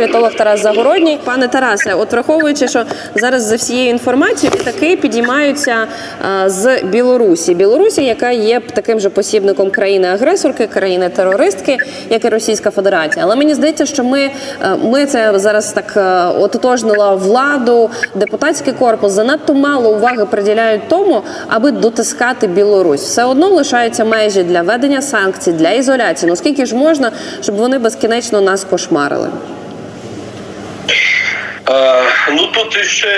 політолог Тарас Загородній. Пане Тарасе, от враховуючи, що зараз за всією інформацією літаки підіймаються е, з Білорусі. Білорусі, яка є таким же посібником країни-агресорки, країни-терористки, як і Російська Федерація. Але мені здається, що ми, е, ми це зараз так е, ототожнила владу, депутатський корпус занадто мало уваги приділяють тому, аби дотискати Білорусь. Все одно лишаються межі для ведення санкцій, для ізоляції. Ну скільки ж можна, щоб вони безкінечно нас кошмарили? Е, Ну тут іще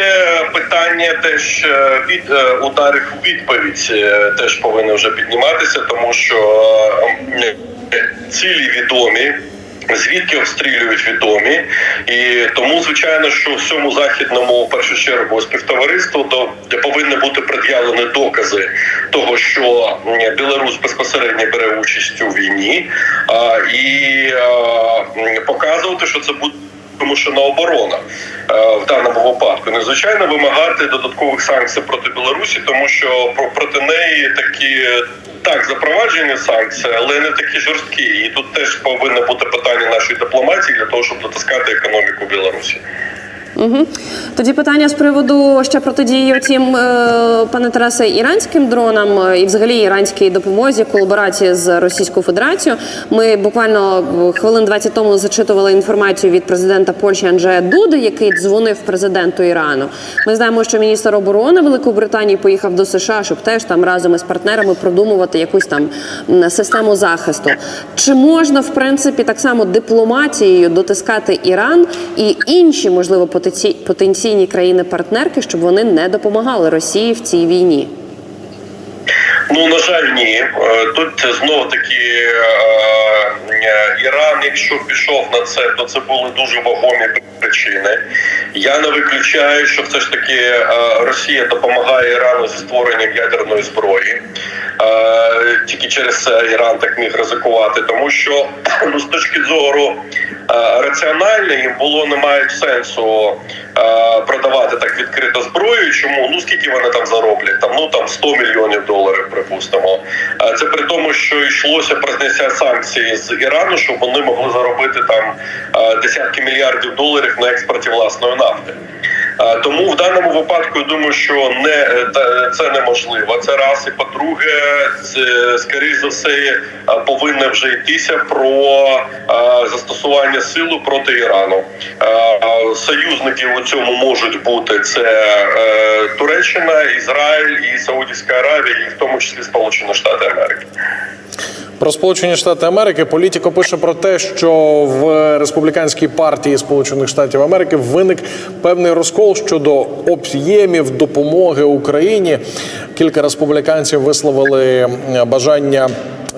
питання теж е, від е, ударів у відповідь теж повинні вже підніматися, тому що цілі відомі. Звідки обстрілюють відомі, і тому звичайно, що всьому західному в першу чергу співтовариству до повинні бути пред'явлені докази того, що Білорусь безпосередньо бере участь у війні, а, і а, показувати, що це буде вимушена оборона е, в даному випадку. Незвичайно вимагати додаткових санкцій проти Білорусі, тому що про- проти неї такі так запроваджені санкції, але не такі жорсткі. І тут теж повинно бути питання нашої дипломатії для того, щоб дотискати економіку Білорусі. Угу. Тоді питання з приводу ще протидії тим, пане Тарасе, іранським дронам е, і взагалі іранській допомозі, колаборації з Російською Федерацією. Ми буквально е, хвилин 20 тому зачитували інформацію від президента Польщі Анджея Дуди, який дзвонив президенту Ірану. Ми знаємо, що міністр оборони Великої Британії поїхав до США, щоб теж там разом із партнерами продумувати якусь там систему захисту. Чи можна в принципі так само дипломатією дотискати Іран і інші, можливо, потенці- потенційні країни-партнерки, щоб вони не допомагали Росії в цій війні? Ну на жаль, ні. Е, Тут знову таки Іран, якщо пішов на це, то це були дуже вагомі причини. Я не виключаю, що все ж таки е, Росія допомагає Ірану зі створенням ядерної зброї. Е, Тільки через це Іран так міг ризикувати, тому що ну, з точки зору е, раціонально їм було не мають сенсу е, продавати так відкрито зброю. Чому ну скільки вони там зароблять? Там ну там 100 мільйонів доларів, припустимо. Е, Це при тому, що йшлося про зняття санкцій з Ірану, щоб вони могли заробити там е, десятки мільярдів доларів на експорті власної нафти. Е, Тому в даному випадку я думаю, що не е, це неможливо. Це раз і по-друге, скоріш за все е, повинно вже йтися про е, застосування сили проти Ірану. Е, Союзники у цьому можуть бути це е, Туреччина, Ізраїль і Саудівська Аравія, і в тому числі Сполучені Штати Америки. Про Сполучені Штати Америки політико пише про те, що в республіканській партії Сполучених Штатів Америки виник певний розкол щодо об'ємів допомоги Україні. Кілька республіканців висловили бажання.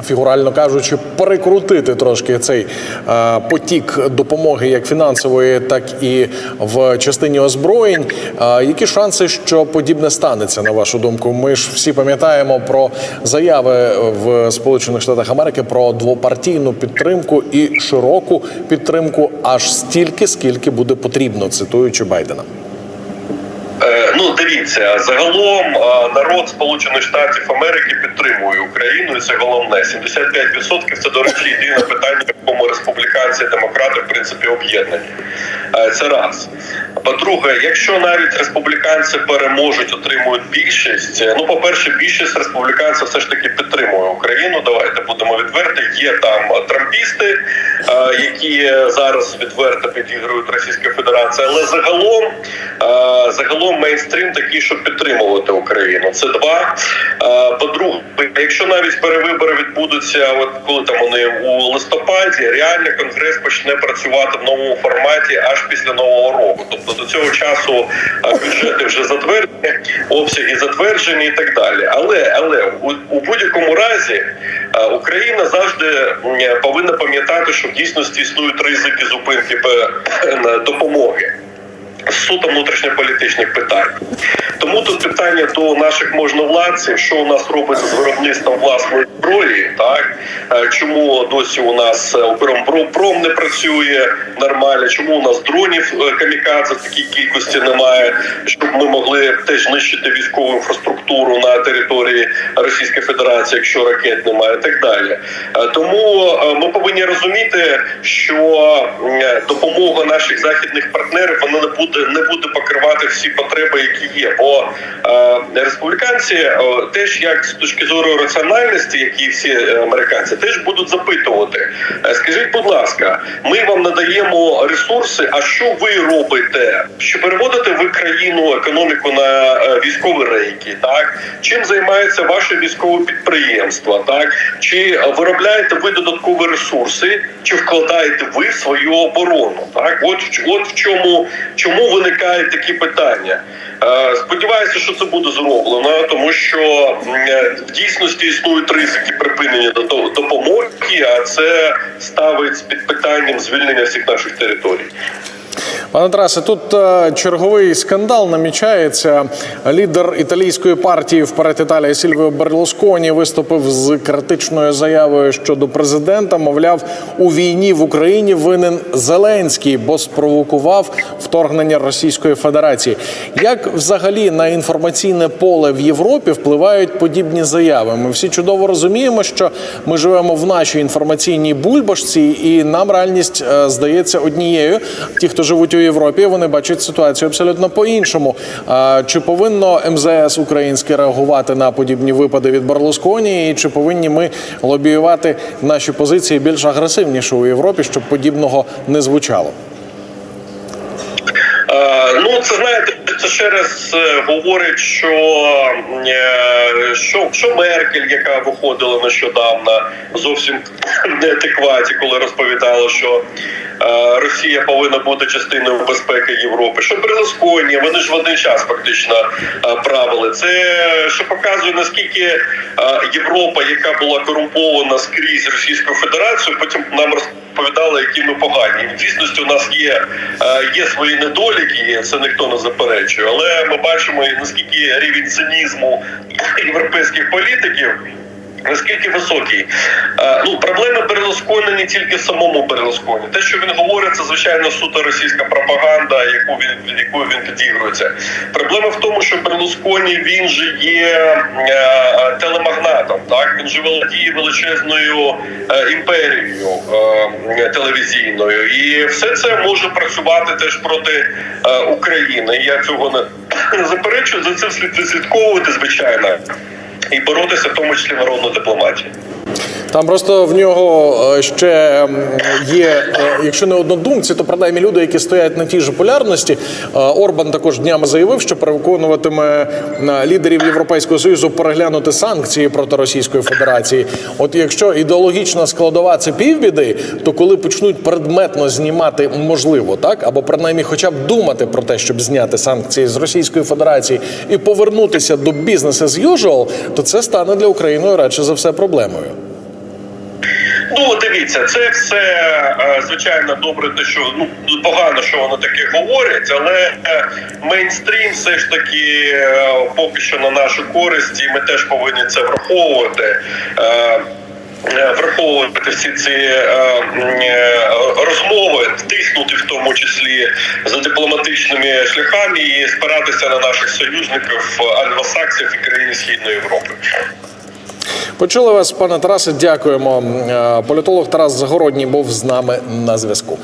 Фігурально кажучи, перекрутити трошки цей е, потік допомоги, як фінансової, так і в частині озброєнь. Е, які шанси, що подібне станеться, на вашу думку? Ми ж всі пам'ятаємо про заяви в Сполучених Штатах Америки про двопартійну підтримку і широку підтримку аж стільки, скільки буде потрібно, цитуючи Байдена. Ну, дивіться, загалом народ Сполучених Штатів Америки підтримує Україну, і це головне. 75% це, до речі, єдине питання, в якому республіканці і демократи в принципі об'єднані. Е, Це раз. По-друге, якщо навіть республіканці переможуть, отримують більшість. е, Ну, по-перше, більшість республіканців все ж таки підтримує Україну. Давайте будемо відверті. Є там трампісти, е, які зараз відверто підігрують Російська Федерація, але загалом, е, загалом мейнстрім такий, щоб підтримувати Україну. Це два. По-друге, якщо навіть перевибори відбудуться, от коли там вони у листопаді, реально конгрес почне працювати в новому форматі аж після нового року. Тобто до цього часу е, бюджети вже затверджені, обсяги затверджені і так далі. Але але у, у будь-якому разі е, Україна завжди повинна пам'ятати, що в дійсності існують ризики зупинки допомоги. Суто внутрішньополітичних питань. Тому тут питання до наших можновладців, що у нас робиться з виробництвом власної зброї, так Е, чому досі у нас е, не працює нормально, чому у нас дронів е, камікадзе в такій кількості немає, щоб ми могли теж знищити військову інфраструктуру на території Російської Федерації, якщо ракет немає, і так далі. Тому ми повинні розуміти, що допомога наших західних партнерів вона не буде не буде покривати всі потреби, які є. Бо е, республіканці е, теж як з точки зору раціональності, які всі е, американці, теж будуть запитувати: скажіть, будь ласка, ми вам надаємо ресурси. А що ви робите? Що переводите ви країну економіку на е, військові рейки? Так чим займається ваше військове підприємство? Так чи виробляєте ви додаткові ресурси, чи вкладаєте ви в свою оборону? Так, от от в чому чому виникають такі питання. Е, Сподіваюся, що це буде зроблено, тому що е, в дійсності існують ризики припинення до- допомоги, а це ставить під питанням звільнення всіх наших територій. Пане Тарасе, тут е, черговий скандал намічається. Лідер італійської партії вперед Італія Сільвіо Берлусконі виступив з критичною заявою щодо президента. Мовляв, у війні в Україні винен Зеленський, бо спровокував вторгнення Російської Федерації. Як взагалі на інформаційне поле в Європі впливають подібні заяви? Ми всі чудово розуміємо, що ми живемо в нашій інформаційній бульбашці, і нам реальність е, здається однією. Ті, хто живуть у Європі, вони бачать ситуацію абсолютно по-іншому. А Чи повинно МЗС українське реагувати на подібні випади від Барлусконі? і чи повинні ми лобіювати наші позиції більш агресивніше у Європі, щоб подібного не звучало? Е, Ну, це знаєте, це ще раз говорить, що, е, що, що Меркель, яка виходила нещодавно, зовсім в неадекваті, коли розповідала, що е, Росія повинна бути частиною безпеки Європи. Що Берлусконі, вони ж в один час фактично правили. Це що показує наскільки Європа, яка була корумпована скрізь Російською Федерацією, потім нам розповідала, які ми погані. В дійсності у нас є, е, є свої недоліки, це ніхто не заперечує. Але ми бачимо наскільки рівень цинізму європейських політиків. Наскільки високий? Е, ну, проблеми Берлускони не тільки самому Берлусконі. Те, що він говорить, це звичайно суто російська пропаганда, яку він якої він підігрується. Проблема в тому, що Берлусконі він же є е. Так він же володіє величезною е, імперією е, телевізійною, і все це може працювати теж проти е, України. Я цього не, заперечую. За це слід відслідковувати, звичайно і боротися, в тому числі народну дипломатію. Там просто в нього е, ще є, е, якщо не однодумці, то принаймні люди, які стоять на тій же полярності. Е, Орбан також днями заявив, що переконуватиме лідерів Європейського союзу переглянути санкції проти Російської Федерації. От якщо ідеологічна складова це півбіди, то коли почнуть предметно знімати, можливо, так або принаймні, хоча б думати про те, щоб зняти санкції з Російської Федерації і повернутися до бізнесу as usual, то це стане для України радше за все проблемою. Ну дивіться, це все е, звичайно добре, те, що ну погано, що вони таке говорять, але е, мейнстрім все ж таки е, поки що на нашу користь, і ми теж повинні це враховувати. Враховувати всі ці тиснути в тому числі за дипломатичними шляхами і спиратися на наших союзників альвасаксів і країн Східної Європи. Почули вас, пане Тарасе. Дякуємо. Е, Політолог Тарас Загородній був з нами на зв'язку.